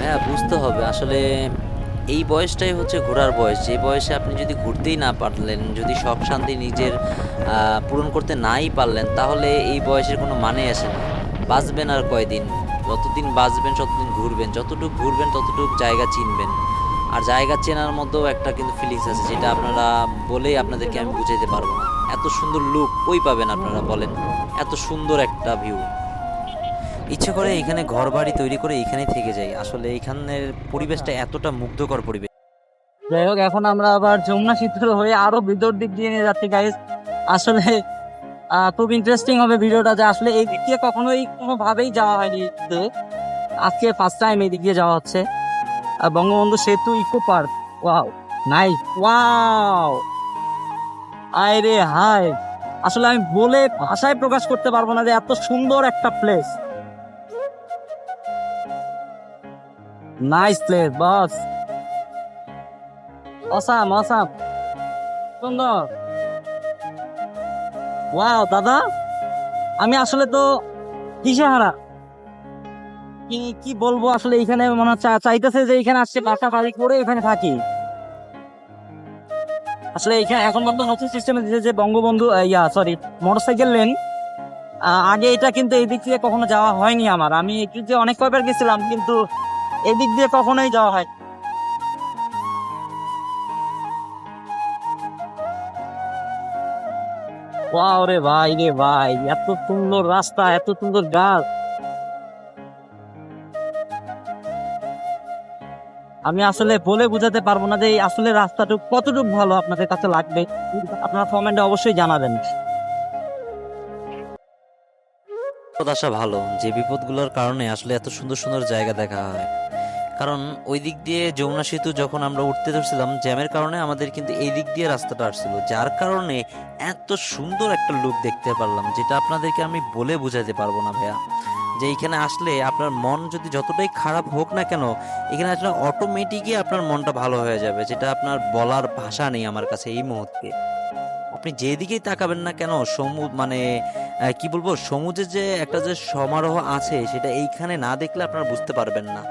হ্যাঁ বুঝতে হবে। আসলে এই বয়সটাই হচ্ছে ঘোরার বয়স। যে বয়সে আপনি যদি ঘুরতেই না পারলেন, যদি সব শান্তি নিজের পূরণ করতে নাই পারলেন, তাহলে এই বয়সের কোনো মানে আসে না। বাঁচবেন আর কয়দিন? যতদিন বাঁচবেন, ততদিন ঘুরবেন। যতটুকু ঘুরবেন, ততটুকু জায়গা চিনবেন। আর জায়গা চেনার মধ্যেও একটা কিন্তু ফিলিংস আছে, যেটা আপনারা বলেই আপনাদেরকে আমি বুঝাইতে পারব না। এত সুন্দর লুক কই পাবেন আপনারা বলেন? এত সুন্দর একটা ভিউ ইচ্ছে করে এখানে ঘর বাড়ি তৈরি করে এখানেই থেকে যাই আসলে এখানের পরিবেশটা এতটা মুগ্ধকর পরিবেশ। যাই হোক, এখন আমরা আবার যমুনা শীতল হয়ে আরও ভিতর দিক দিয়ে নিয়ে যাচ্ছি গাইজ আসলে খুব ইন্টারেস্টিং হবে ভিডিওটা যে আসলে এই দিক দিয়ে কখনোই কোনোভাবেই যাওয়া হয়নি আজকে ফার্স্ট টাইম এই দিক দিয়ে যাওয়া হচ্ছে। Bangabandhu Setu eco park wow nice wow আয় রে হাই আসলে আমি বলে ভাষায় প্রকাশ করতে পারব না যে এত সুন্দর একটা place nice place boss awesome awesome সুন্দর ওয়াও দাদা, আমি আসলে তো দিশেহারা। কি কি বলব আসলে এখানে মনে হচ্ছে, চাইতেছে যে এখানে আসছে বাসা বাড়ি করে এখানে থাকি। আসলে এখানে এখন পর্যন্ত নতুন সিস্টেমে দিয়েছে যে Bangabandhu yeah sorry motorcycle lane আগে এটা কিন্তু এই দিক দিয়ে কখনো যাওয়া হয়নি আমার। আমি দিয়ে অনেক কয়বার গেছিলাম, কিন্তু এদিক দিয়ে কখনোই যাওয়া হয় ওয়াও রে ভাই রে ভাই, এত সুন্দর রাস্তা, এত সুন্দর গাছ। আমি আসলে বলে বোঝাতে পারব না যে আসলে রাস্তাটুকু কতটুকু ভালো আপনাদের কাছে লাগবে। আপনারা কমেন্টে অবশ্যই জানাবেন। আসা ভালো, যে বিপদগুলোর কারণে আসলে এত সুন্দর সুন্দর জায়গা দেখা হয়। কারণ ওই দিক দিয়ে যমুনা সেতু যখন আমরা উঠতে ধরছিলাম, জ্যামের কারণে আমাদের কিন্তু এই দিক দিয়ে রাস্তাটা আসছিল, যার কারণে এত সুন্দর একটা লুক দেখতে পারলাম, যেটা আপনাদেরকে আমি বলে বোঝাতে পারব না ভাইয়া। যে এইখানে আসলে আপনার মন যদি যতটাই খারাপ হোক না কেন, এখানে আসলে অটোমেটিকই আপনার মনটা ভালো হয়ে যাবে, যেটা আপনার বলার ভাষা নেই আমার কাছে এই মুহূর্তে। আপনি যেদিকেই তাকাবেন না কেন সমুদ্র মানে কি বলব সমুদ্রে যে একটা যে সমারোহ আছে, সেটা এইখানে না দেখলে আপনারা বুঝতে পারবেন না।